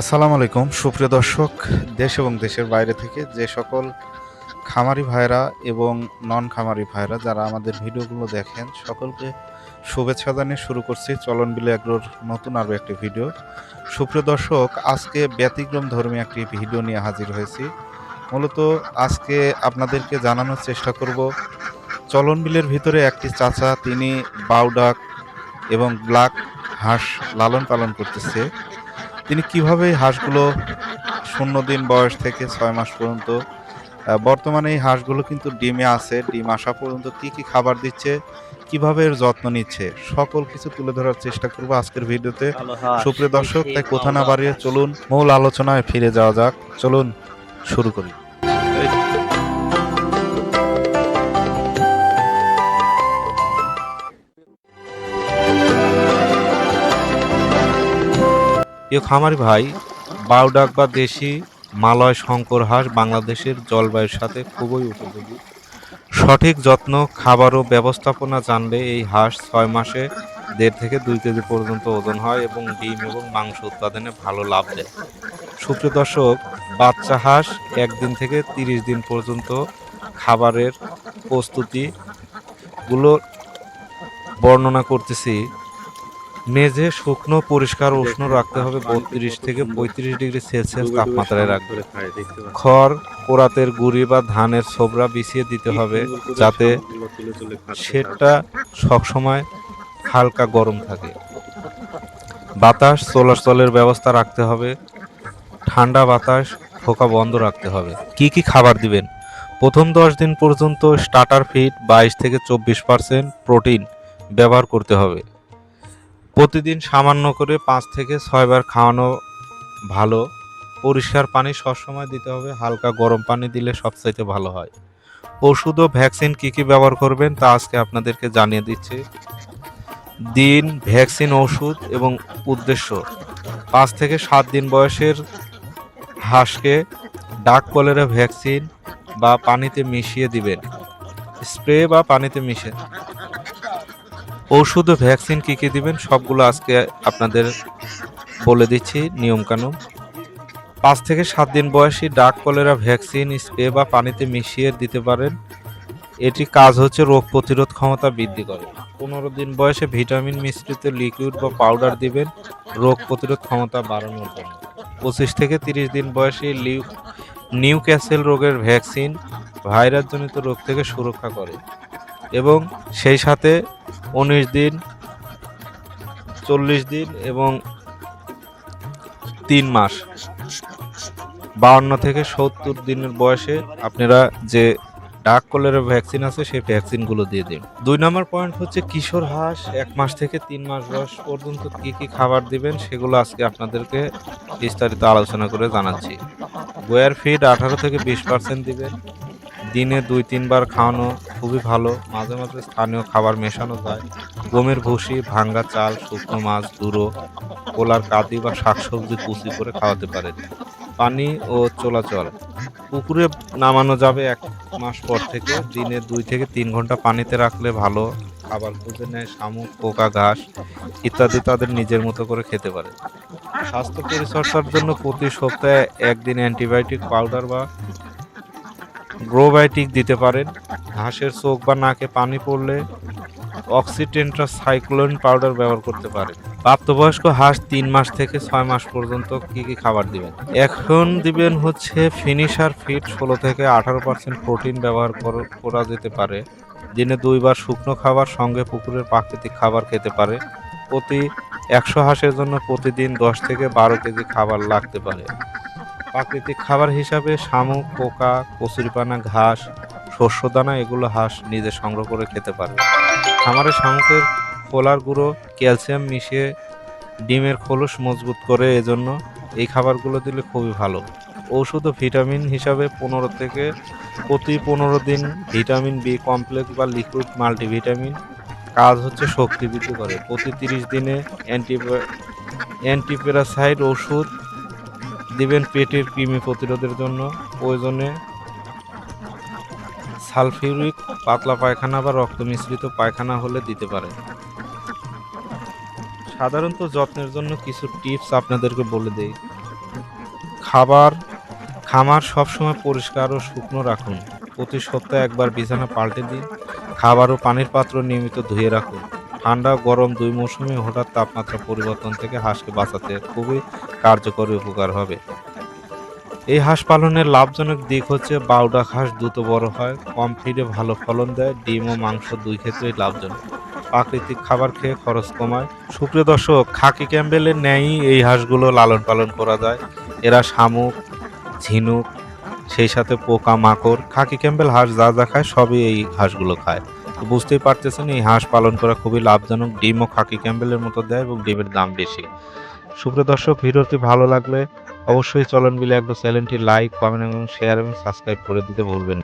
আসসালামু আলাইকুম। সুপ্রিয় দর্শক, দেশ এবং দেশের বাইরে থেকে যে সকল খামারি ভাইরা এবং নন খামারি ভাইরা যারা আমাদের ভিডিওগুলো দেখেন, সকলকে শুভেচ্ছা জানিয়ে শুরু করছি চলন বিলে এগ্রোর নতুন আরও একটি ভিডিও। সুপ্রিয় দর্শক, আজকে ব্যতিক্রম ধর্মী একটি ভিডিও নিয়ে হাজির হয়েছি। মূলত আজকে আপনাদেরকে জানানোর চেষ্টা করব, চলন বিলের ভিতরে একটি চাচা তিনি বাউডাক এবং ব্ল্যাক হাঁস লালন পালন করতেছে। তিনি কীভাবে এই হাঁসগুলো শূন্য দিন বয়স থেকে ছয় মাস পর্যন্ত বর্তমানে এই হাঁসগুলো কিন্তু ডিমে আছে ডিম আসা পর্যন্ত কি কি খাবার দিচ্ছে কীভাবে এর যত্ন নিচ্ছে সকল কিছু তুলে ধরার চেষ্টা করব আজকের ভিডিওতে। সুপ্রিয় দর্শক তাই কোথা না বাড়িয়ে চলুন মূল আলোচনায় ফিরে যাওয়া যাক। চলুন শুরু করি। প্রিয় খামারি ভাই, বাউডাক বা দেশি মালয় শঙ্কর হাঁস বাংলাদেশের জলবায়ুর সাথে খুবই উপযোগী। সঠিক যত্ন, খাবার ও ব্যবস্থাপনা জানলে এই হাঁস ছয় মাসে দেড় থেকে দুই কেজি পর্যন্ত ওজন হয় এবং ডিম এবং মাংস উৎপাদনে ভালো লাভ দেয়। সুপ্রিয় দর্শক, বাচ্চা হাঁস একদিন থেকে তিরিশ দিন পর্যন্ত খাবারের প্রস্তুতিগুলো বর্ণনা করতেছি। মেঝে শুকনো পরিষ্কার উষ্ণ রাখতে হবে বত্রিশ থেকে পঁয়ত্রিশ ডিগ্রি সেলসিয়াস তাপমাত্রায় রাখবে। খড় কোরাতের গুড়ি বা ধানের ছোবরা বিছিয়ে দিতে হবে যাতে সেটা সবসময় হালকা গরম থাকে। বাতাস চলাচলের ব্যবস্থা রাখতে হবে। ঠান্ডা বাতাস ফোকা বন্ধ রাখতে হবে। কি কি খাবার দিবেন? প্রথম দশ দিন পর্যন্ত স্টার্টার ফিড বাইশ থেকে চব্বিশ পার্সেন্ট প্রোটিন ব্যবহার করতে হবে। প্রতিদিন সামান্য করে পাঁচ থেকে ছয়বার খাওয়ানো ভালো। পরিষ্কার পানি সবসময় দিতে হবে, হালকা গরম পানি দিলে সবচাইতে ভালো হয়। ওষুধ ও ভ্যাকসিন কী কী ব্যবহার করবেন তা আজকে আপনাদেরকে জানিয়ে দিচ্ছি। দিন, ভ্যাকসিন, ওষুধ এবং উদ্দেশ্য। পাঁচ থেকে সাত দিন বয়সের হাঁসকে ডাক কলেরা ভ্যাকসিন বা পানিতে মিশিয়ে দিবেন। স্প্রে বা পানিতে মিশে ওষুধ ও ভ্যাকসিন কী কী দিবেন, সবগুলো আজকে আপনাদের বলে দিচ্ছি, নিয়মকানুন। পাঁচ থেকে সাত দিন বয়সী ডাক কলেরা ভ্যাকসিন, স্প্রে বা পানিতে মিশিয়ে দিতে পারেন। এটি কাজ হচ্ছে রোগ প্রতিরোধ ক্ষমতা বৃদ্ধি করে। পনেরো দিন বয়সে ভিটামিন মিশ্রিত লিকুইড বা পাউডার দিবেন, রোগ প্রতিরোধ ক্ষমতা বাড়ানোর জন্য। পঁচিশ থেকে তিরিশ দিন বয়সী লিউ, নিউ ক্যাসেল রোগের ভ্যাকসিন ভাইরাসজনিত রোগ থেকে সুরক্ষা করে। এবং সেই সাথে উনিশ দিন, চল্লিশ দিন এবং তিন মাস। বাউন্ন থেকে সত্তর দিনের বয়সে আপনারা যে ডাক কলেরা ভ্যাকসিন আছে, সেই ভ্যাকসিনগুলো দিয়ে দিন। দুই নম্বর পয়েন্ট হচ্ছে কিশোর হাঁস, এক মাস থেকে তিন মাস বয়স পর্যন্ত কি কি খাবার দিবেন, সেগুলো আজকে আপনাদেরকে বিস্তারিত আলোচনা করে জানাচ্ছি। বয়ার ফিড আঠারো থেকে বিশ পার্সেন্ট দিবেন দিনে দুই, তিনবার খাওয়ানো খুবই ভালো। মাঝে মাঝে স্থানীয় খাবার মেশানো যায়। গমের ভুসি, ভাঙ্গা চাল, শুকনো মাছ, দুরো কোলার কাদি বা শাকসবজি কুচি করে খাওয়াতে পারেন। পানি ও চলাচল। পুকুরে নামানো যাবে এক মাস পর থেকে। দিনে দুই থেকে তিন ঘণ্টা পানিতে রাখলে ভালো। খাবার খুঁজে নেয় শামুক, পোকা, ঘাস ইত্যাদি তাদের নিজের মতো করে খেতে পারে। স্বাস্থ্য পরিচর্যার জন্য প্রতি সপ্তাহে একদিন অ্যান্টিবায়োটিক পাউডার বা গ্রোবায়োটিক দিতে পারেন। হাঁসের চোখ বা নাকে পানি পড়লে অক্সিটেন্ট্রা সাইক্লোন পাউডার ব্যবহার করতে পারেন। প্রাপ্তবয়স্ক হাঁস তিন মাস থেকে ছয় মাস পর্যন্ত কি কি খাবার দিবেন? এখন দিবেন হচ্ছে ফিনিশার ফিট ষোলো থেকে আঠারো পার্সেন্ট প্রোটিন ব্যবহার করা যেতে পারে। দিনে দুইবার শুকনো খাবার, সঙ্গে পুকুরের প্রাকৃতিক খাবার খেতে পারে। প্রতি একশো হাঁসের জন্য প্রতিদিন দশ থেকে বারো কেজি খাবার লাগতে পারে। প্রাকৃতিক খাবার হিসাবে শামুক, পোকা, কচুরিপানা, ঘাস, শস্যদানা, এগুলো হাঁস নিজে সংগ্রহ করে খেতে পারবে। খামারে শামুকের খোলার গুঁড়ো, ক্যালসিয়াম মিশিয়ে ডিমের খোলস মজবুত করে এজন্য এই খাবারগুলো দিলে খুবই ভালো। ঔষধ ও ভিটামিন হিসাবে পনেরো থেকে প্রতি পনেরো দিন ভিটামিন বি কমপ্লেক্স বা লিকুইড মাল্টিভিটামিন। কাজ হচ্ছে শক্তি বৃদ্ধি করে। প্রতি তিরিশ দিনে অ্যান্টি অ্যান্টিপ্যারাসাইড ওষুধ দিবেন পেটের কৃমি প্রতিরোধের জন্য, প্রয়োজনে সালফিউরিক পাতলা পায়খানা বা রক্ত মিশ্রিত পায়খানা হলে দিতে পারেন সাধারণত যত্নের জন্য কিছু টিপস আপনাদেরকে বলে দেই। খাবার, খামার সবসময় পরিষ্কার ও শুকনো রাখুন। প্রতি সপ্তাহে একবার বিছানা পাল্টে দিন। খাবার ও পানির পাত্র নিয়মিত ধুয়ে রাখুন। ঠান্ডা গরম দুই মৌসুমে হঠাৎ তাপমাত্রা পরিবর্তন থেকে হাঁসকে বাঁচাতে খুবই কার্যকরী উপকার হবে। এই হাঁস পালনের লাভজনক দিক হচ্ছে বাউডাক হাঁস দ্রুত বড় হয়, কম ফিডে ভালো ফলন দেয়, ডিম ও মাংস দুই ক্ষেত্রেই লাভজনক। প্রাকৃতিক খাবার খেয়ে খরচ কমায়। সুপ্রিয় দর্শক, খাকি ক্যাম্বেলের ন্যায়ই এই হাঁসগুলো লালন পালন করা যায়। এরা শামুক, ঝিনুক, সেই সাথে পোকা মাকড়, খাকি ক্যাম্বেল হাঁস যা যা খায় সবই এই হাঁসগুলো খায়। তো বুঝতেই পারতেছেন, এই হাঁস পালন করা খুবই লাভজনক। ডিম ও খাকি ক্যাম্বেলের মতো দেয় এবং ডিমের দাম বেশি। সুপ্রিয় দর্শক, ভিডিওটি ভালো লাগলে অবশ্যই চলন বিলে একটা চ্যানেলটি লাইক কমেন্ট এবং শেয়ার এবং সাবস্ক্রাইব করে দিতে ভুলবেন